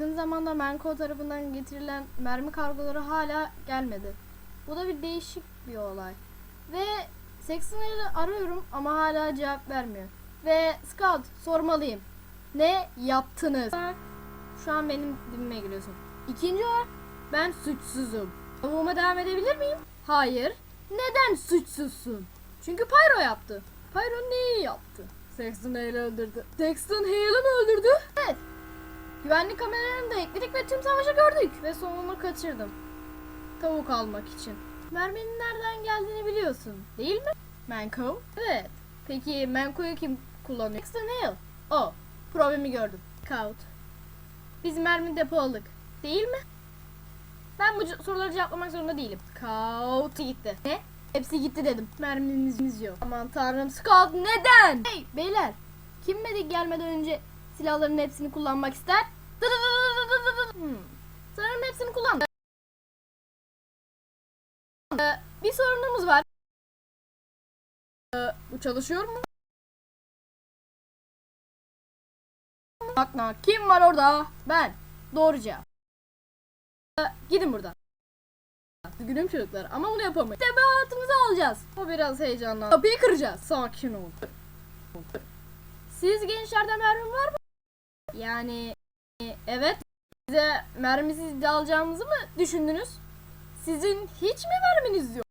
yakın zamanda Menko tarafından getirilen mermi kargoları hala gelmedi. Bu da bir değişik bir olay. Ve Saxon'ı arıyorum ama hala cevap vermiyor. Ve Scout sormalıyım. Ne yaptınız? Şu an benim dibime giriyorsun. İkinci olarak ben suçsuzum. Savunma devam edebilir miyim? Hayır. Neden suçsuzsun? Çünkü Pyro yaptı. Pyro neyi yaptı? Sexton Hale'i öldürdü. Sexton Hale'i mi öldürdü? Evet. Güvenlik kameralarını da ekledik ve tüm savaşı gördük. Ve sonunu kaçırdım. Tavuk almak için. Merminin nereden geldiğini biliyorsun değil mi? Manko? Evet. Peki Manko'yu kim kullanıyor? Sexton Hale. O. Problemi gördüm. Scout. Biz mermi depoladık. Değil mi? Ben bu soruları cevaplamak zorunda değilim. Scout gitti. Ne? Hepsi gitti dedim. Mermimiz yok. Aman tanrım Scout neden? Hey beyler. Kim medik gelmeden önce silahların hepsini kullanmak ister? Hmm. Sanırım hepsini kullan. Ee, bir sorunumuz var. Ee, bu çalışıyor mu? Bakma kim var orada? Ben. Doğru cevap. Ee, gidin buradan. Üzgünüm çocuklar ama bunu yapamayız. Tebaatımızı alacağız. O biraz heyecanlı. Kapıyı kıracağız. Sakin ol. Siz gençlerden mermi var mı? Yani evet. Size mermisiz de alacağımızı mı düşündünüz? Sizin hiç mi merminiz yok?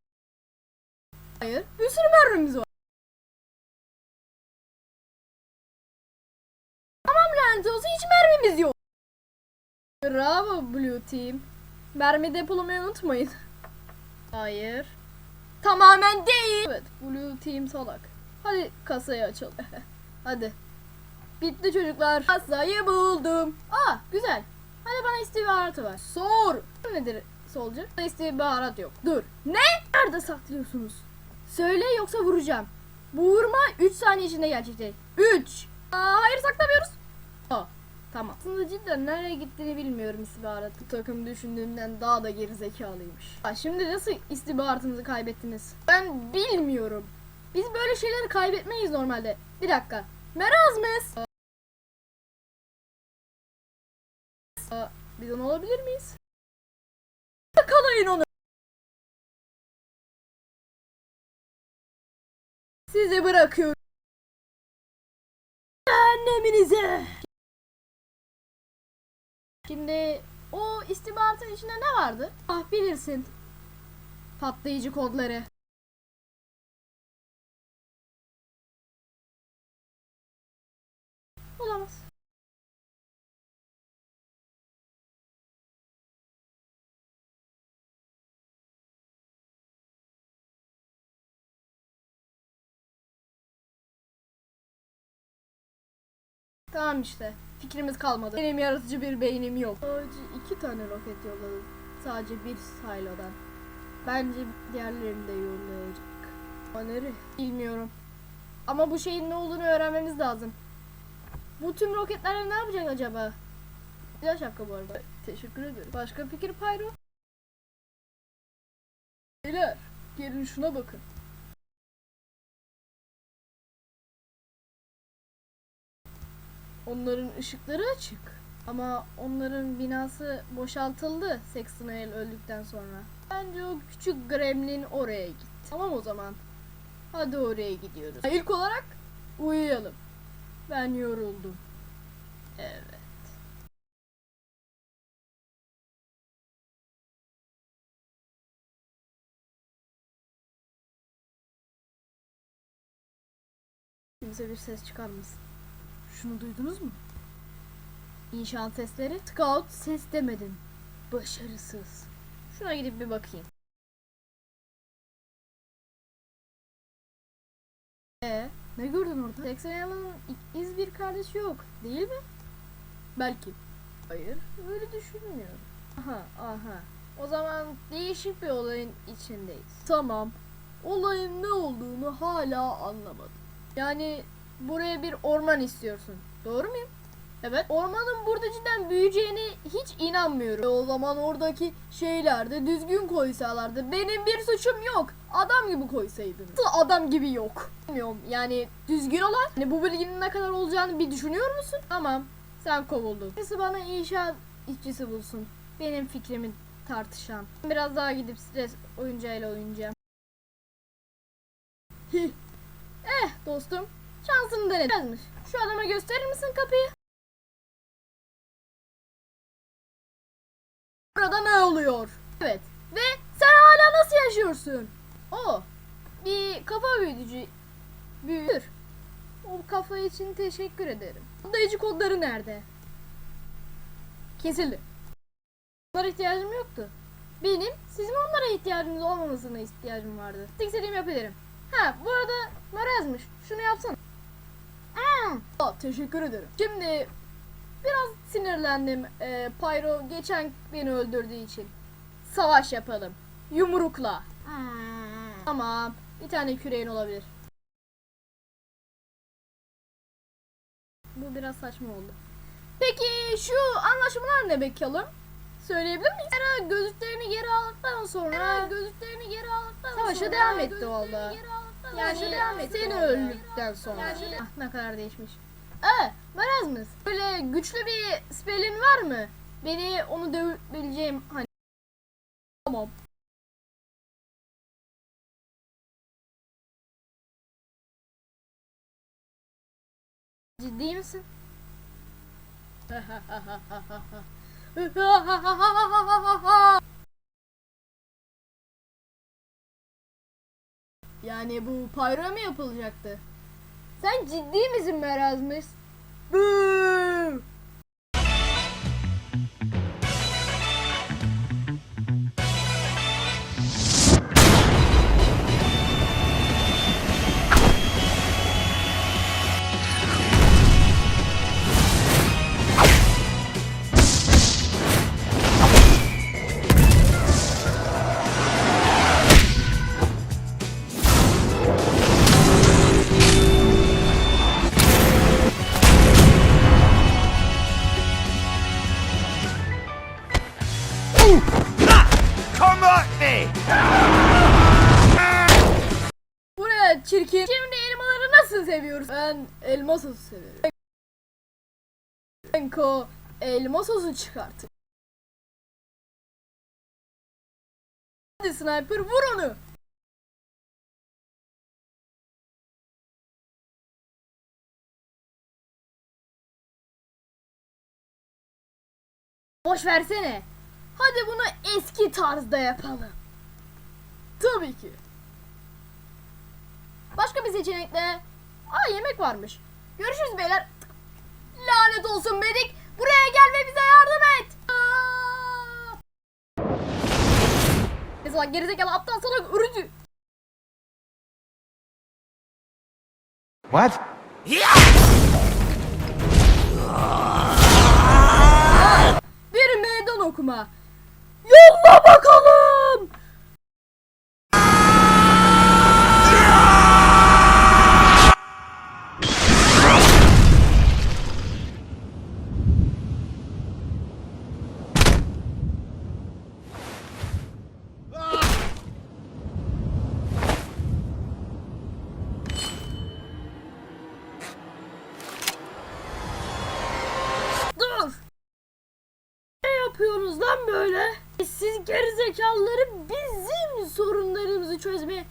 Hayır. Bir sürü mermimiz var. Tamam lanet olsun hiç mermimiz yok. Bravo Blue Team. Mermi depolamayı unutmayın. Hayır. Tamamen değil. Evet, Blue Team salak. Hadi kasayı açalım. Hadi. Bitti çocuklar. Kasayı buldum. Aa, güzel. Hadi bana istihbaratı ver. Sor. Nedir solcu? İstihbarat yok. Dur. Ne? Nerede saklıyorsunuz? Söyle yoksa vuracağım. Bu vurma 3 saniye içinde gerçekleşecek. 3. Aa, hayır saklamıyoruz. Aa, tamam. Aslında cidden nereye gittiğini bilmiyorum istihbarat. Bu takım düşündüğümden daha da gerizekalıymış. Ha, şimdi nasıl istihbaratınızı kaybettiniz? Ben bilmiyorum. Biz böyle şeyleri kaybetmeyiz normalde. Bir dakika. Merazmes. Aa, biz onu alabilir miyiz? Yakalayın onu. Sizi bırakıyorum. Anneminize. Şimdi o istihbaratın içinde ne vardı? Ah bilirsin. Patlayıcı kodları. Olamaz. Tamam işte. Fikrimiz kalmadı. Benim yaratıcı bir beynim yok. Sadece iki tane roket yolladı. Sadece bir silodan. Bence diğerlerini de yollayacak. Nereye? Bilmiyorum. Ama bu şeyin ne olduğunu öğrenmemiz lazım. Bu tüm roketlerle ne yapacak acaba? Güzel şapka bu arada. Teşekkür ederim. Başka fikir Pyro? Beyler gelin şuna bakın. Onların ışıkları açık. Ama onların binası boşaltıldı Sexton Hale öldükten sonra. Bence o küçük gremlin oraya gitti. Tamam o zaman. Hadi oraya gidiyoruz. İlk olarak uyuyalım. Ben yoruldum. Evet. Kimse bir ses çıkarmasın. Şunu duydunuz mu? İnşaat sesleri. Scout ses demedin. Başarısız. Şuna gidip bir bakayım. Ee, ne gördün orada? Texanyalı'nın iz bir kardeşi yok, değil mi? Belki. Hayır, öyle düşünmüyorum. Aha, aha. O zaman değişik bir olayın içindeyiz. Tamam. Olayın ne olduğunu hala anlamadım. Yani buraya bir orman istiyorsun. Doğru muyum? Evet. Ormanın burada cidden büyüyeceğine hiç inanmıyorum. O zaman oradaki şeyler de düzgün koysalardı. Benim bir suçum yok. Adam gibi koysaydın. Nasıl adam gibi yok? Bilmiyorum yani düzgün olan. Hani bu bilginin ne kadar olacağını bir düşünüyor musun? Tamam. Sen kovuldun. Birisi bana inşaat işçisi bulsun. Benim fikrimi tartışan. Biraz daha gidip stres oyuncağıyla oynayacağım. Eh dostum. Şansını denedin. Şu adama gösterir misin kapıyı? Burada ne oluyor? Evet. Ve sen hala nasıl yaşıyorsun? O. Bir kafa büyütücü. Büyür. O kafa için teşekkür ederim. Atlayıcı kodları nerede? Kesildi. Onlara ihtiyacım yoktu. Benim sizin onlara ihtiyacınız olmamasına ihtiyacım vardı. İstediğimi yapabilirim. Ha bu arada Nora yazmış. Şunu yapsana. Hmm. Aa, teşekkür ederim. Şimdi biraz sinirlendim. Ee, Pyro geçen beni öldürdüğü için. Savaş yapalım. Yumrukla. Tamam. Bir tane küreğin olabilir. Bu biraz saçma oldu. Peki şu anlaşmalar ne bakalım? Söyleyebilir miyiz? Era gözlüklerini geri aldıktan sonra gözlüklerini geri aldıktan savaşa sonra- devam etti valla. Yani seni öldükten sonra. Ah, ne kadar değişmiş. Ee, Marazmus. Böyle güçlü bir spellin var mı? Beni onu dövebileceğim hani. Tamam. Ciddi misin? Yani bu pyro mu yapılacaktı? Sen ciddi misin Merazmus? Bıı! Buraya çirkin. Şimdi elmaları nasıl seviyoruz? Ben elma sosu severim. Benko elma sosu çıkartır. Hadi sniper vur onu. Boş versene. Hadi bunu eski tarzda yapalım. Tabii ki. Başka bir seçenekle... Aa yemek varmış. Görüşürüz beyler. Lanet olsun Medik. Buraya gel ve bize yardım et. Mesela gerizekalı aptal salak ürücü. What? Bir meydan okuma. Yolla bakalım. Yapıyorsunuz lan böyle? Siz gerizekalıları bizim sorunlarımızı çözmeye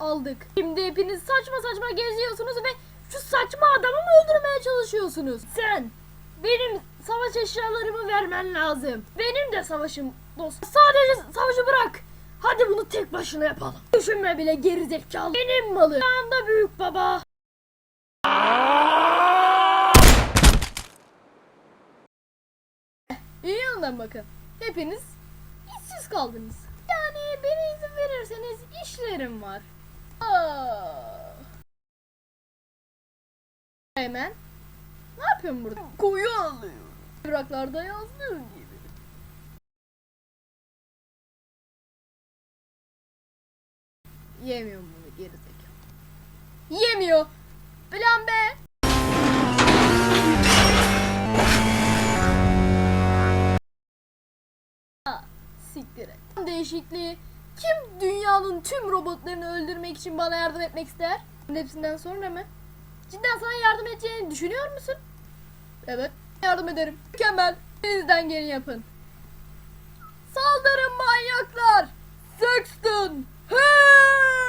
aldık. Şimdi hepiniz saçma saçma geziyorsunuz ve şu saçma adamı mı öldürmeye çalışıyorsunuz? Sen benim savaş eşyalarımı vermen lazım. Benim de savaşım dost. Sadece savaşı bırak. Hadi bunu tek başına yapalım. Düşünme bile gerizekalı. Benim malım. Şu anda büyük baba. Yandan bakın. Hepiniz işsiz kaldınız. Yani beni izin verirseniz işlerim var. Aa. Hemen. Ne yapıyorsun burada? Koyu alıyorum. Evraklarda yazdığım gibi. Yemiyor bunu gerizekalı. Yemiyor. Plan B. Değişikliği. Kim dünyanın tüm robotlarını öldürmek için bana yardım etmek ister? Hepsinden sonra mı? Cidden sana yardım edeceğini düşünüyor musun? Evet. Yardım ederim. Mükemmel. Elinizden geleni yapın. Saldırın manyaklar. Sexton. Hey!